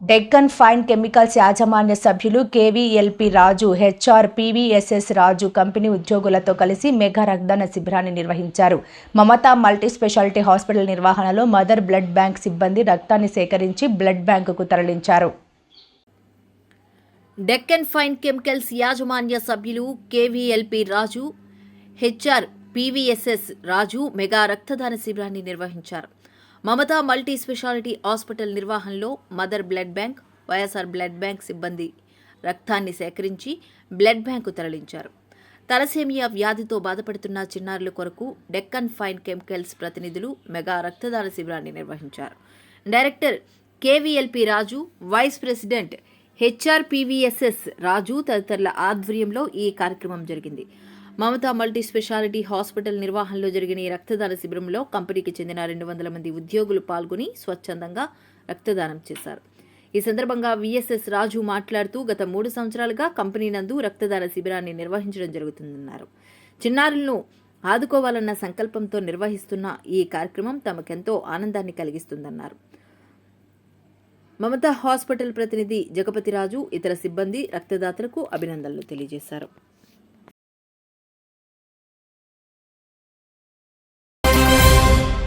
Deccan fine chemicals యాజమాన్య సభ్యులు కేవీఎల్పి రాజు HR పీవీఎస్ఎస్ రాజు company ఉద్యోగులతో కలిసి మెగా రక్తదాన శిబిరాన్ని నిర్వహించారు. మమతా మల్టీ స్పెషాలిటీ హాస్పిటల్ నిర్వహణలో మదర్ బ్లడ్ బ్యాంక్ సిబ్బంది రక్తాన్ని సేకరించి బ్లడ్ బ్యాంకుకు తరలించారు. డెక్కన్ ఫైన్ కెమికల్స్ యాజమాన్య సభ్యులు కేవీఎల్పి రాజు హెచ్ఆర్ పీవీఎస్ఎస్ రాజు మెగా రక్తదాన శిబిరాన్ని నిర్వహించారు. మమతా మల్టీ స్పెషాలిటీ హాస్పిటల్ నిర్వహణలో mother blood bank YSR blood bank సిబ్బంది రక్తాన్ని సేకరించి బ్లడ్ బ్యాంకు తరలించారు. తలసేమియా వ్యాధితో బాధపడుతున్న చిన్నారుల కొరకు డెక్కన్ ఫైన్ కెమికల్స్ ప్రతినిధులు మెగా రక్తదాన శిబిరాన్ని నిర్వహించారు. Director KVLP Raju vice president HRPVSS Raju తదితరుల ఆధ్వర్యంలో ఈ కార్యక్రమం జరిగింది. మమతా మల్టీ స్పెషాలిటీ హాస్పిటల్ నిర్వహణలో జరిగిన ఈ రక్తదాన శిబిరంలో కంపెనీకి చెందిన రెండు వందల మంది ఉద్యోగులు పాల్గొని స్వచ్ఛందంగా రక్తదానం చేశారు. ఈ సందర్భంగా విఎస్ఎస్ రాజు మాట్లాడుతూ గత మూడు సంవత్సరాలుగా కంపెనీ నందు రక్తదాన శిబిరాన్ని నిర్వహించడం జరుగుతుందన్నారు. చిన్నారులను ఆదుకోవాలన్న సంకల్పంతో నిర్వహిస్తున్న ఈ కార్యక్రమం తమకెంతో ఆనందాన్ని కలిగిస్తుందన్నారు. మమతా హాస్పిటల్ ప్రతినిధి జగపతిరాజు ఇతర సిబ్బంది రక్తదాతలకు అభినందనలు తెలియజేశారు.